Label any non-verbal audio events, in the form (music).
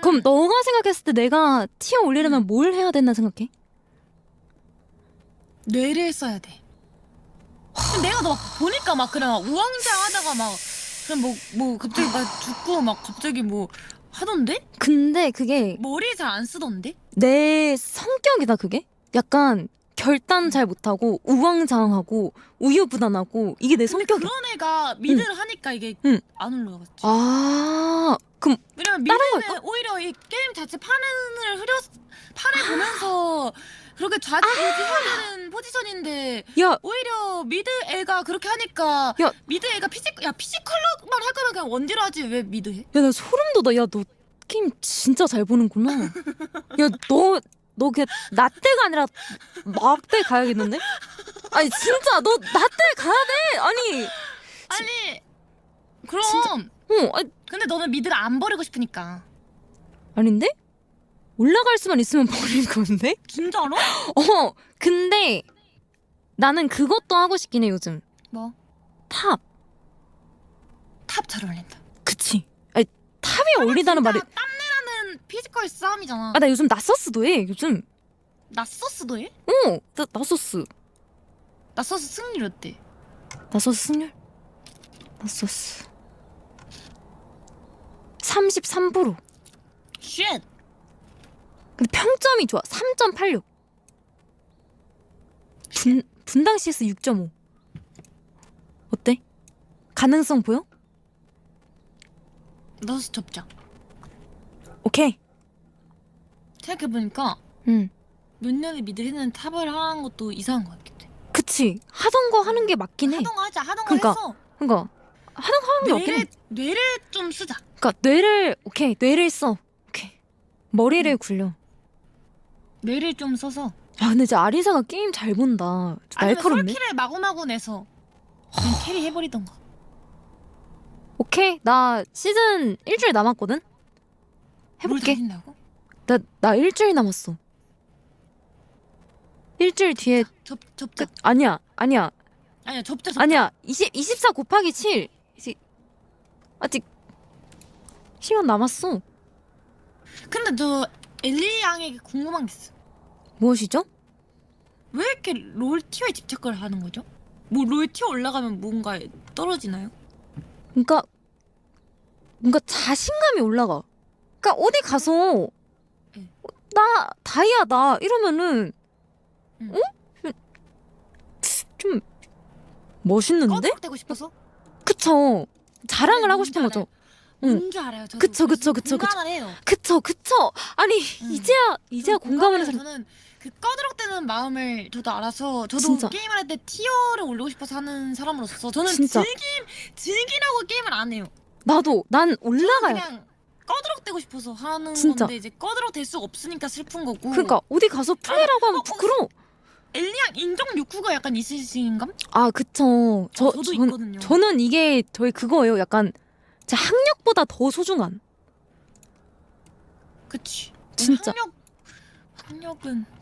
그럼 너가 생각했을 때 내가 티어 음. 올리려면 뭘 해야 된다 생각해? 뇌를 써야 돼. 근데 내가 너 보니까 막 그냥 우왕좌하다가 막 그냥 뭐 뭐 갑자기 막 죽고 막 갑자기 뭐 하던데? 근데 그게 머리 잘 안 쓰던데? 내 성격이다 그게? 약간 결단 잘 못하고 우왕좌왕하고 우유부단하고 이게 내 근데 성격이야. 그런 애가 미드를 하니까 이게 응. 안 올라갔지. 아 왜냐면 다른 미드는 오히려 이 게임 자체 판을 흐려 판을 보면서 (gasps) 그렇게 좌지우지하는 포지션인데 야 오히려 미드 애가 그렇게 하니까 야. 미드 애가 피지 야 피지컬로만 할 거면 그냥 원딜 하지 왜 미드 해? 야 나 소름 돋아. 야 너 게임 진짜 잘 보는구나. 야 너 너 그냥 나 때가 아니라 막때 가야겠는데? 아니 진짜 너 나때 가야 돼. 아니 아니 그럼 진짜. 어 아니, 근데 너는 미드를 안 버리고 싶으니까 아닌데? 올라갈 수만 있으면 버릴 건데? 진짜로? (laughs) 어 근데 나는 그것도 하고 싶긴 해 요즘 뭐? 탑 탑 잘 어울린다. 그치 아니 탑이 어울리다는 말이 땀내나는 피지컬 싸움이잖아. 아 나 요즘 나서스도 해 요즘 나서스도 해? 어 나 나서스 나서스 승률 어때? 나서스 승률 나서스 33% 쉣! 근데 평점이 좋아 3.86 분, 분당 CS 6.5 어때? 가능성 보여? 나서스 접자. 오케이 생각해보니까 응 몇 년에 미드 했는 탑을 하는 것도 이상한 것 같기도 해. 그치 하던 거 하는 게 맞긴 해 하던가 하자, 하던가 그러니까. 했어. 그니까 하던 거 하는 게 맞긴 해 뇌를, 뇌를 좀 쓰자. 그니까 뇌를 오케이 뇌를 써 오케이 머리를 굴려 뇌를 좀 써서. 야 근데 진짜 아리사가 게임 잘 본다 아니면 날카롭네 솔킬을 마구마구 내서 그냥 캐리 해버리던가. 오케이 나 시즌 일주일 남았거든 해볼게 뭘 다닌다고? 나, 나 일주일 남았어. 일주일 뒤에 접, 접자. 끝. 아니야, 아니야, 아니야, 접자, 접자. 아니야. 20, 24 곱하기 7. 이제 아직 시간 남았어. 근데 저 엘리 양에게 궁금한 게 있어. 무엇이죠? 왜 이렇게 롤 티어에 집착을 하는 거죠? 뭐 롤 티어 올라가면 뭔가 떨어지나요? 그러니까 뭔가 자신감이 올라가. 그러니까 어디 가서 응. 나 다이아다 이러면은 응. 어? 좀 멋있는데? 꺼덕대고 싶어서? 그쵸. 자랑을 하고 싶은 거죠. 응. 뭔지 알아요. 저도 그쵸, 그쵸, 그쵸, 그쵸. 공감을 해요. 그쵸, 그쵸. 아니 응. 이제야 이제야 좀 공감하는 공감해요. 사람. 저는 그 꺼드럭대는 마음을 저도 알아서 저도 진짜. 게임을 할 때 티어를 올리고 싶어서 하는 사람으로서 저는 진짜. 즐김 즐기라고 게임을 안 해요. 나도 난 올라가야. 그냥 꺼드럭대고 싶어서 하는 진짜. 건데 이제 꺼드럭 될 수가 없으니까 슬픈 거고. 그러니까 어디 가서 플레이라고 하면 어, 어, 부끄러. 워 엘리양 인정 욕구가 약간 있으신 감? 아 그쵸. 저 어, 저도 전, 있거든요. 저는 이게 저희 그거예요. 약간 제 학력보다 더 소중한. 그치. 진짜. 학력 학력은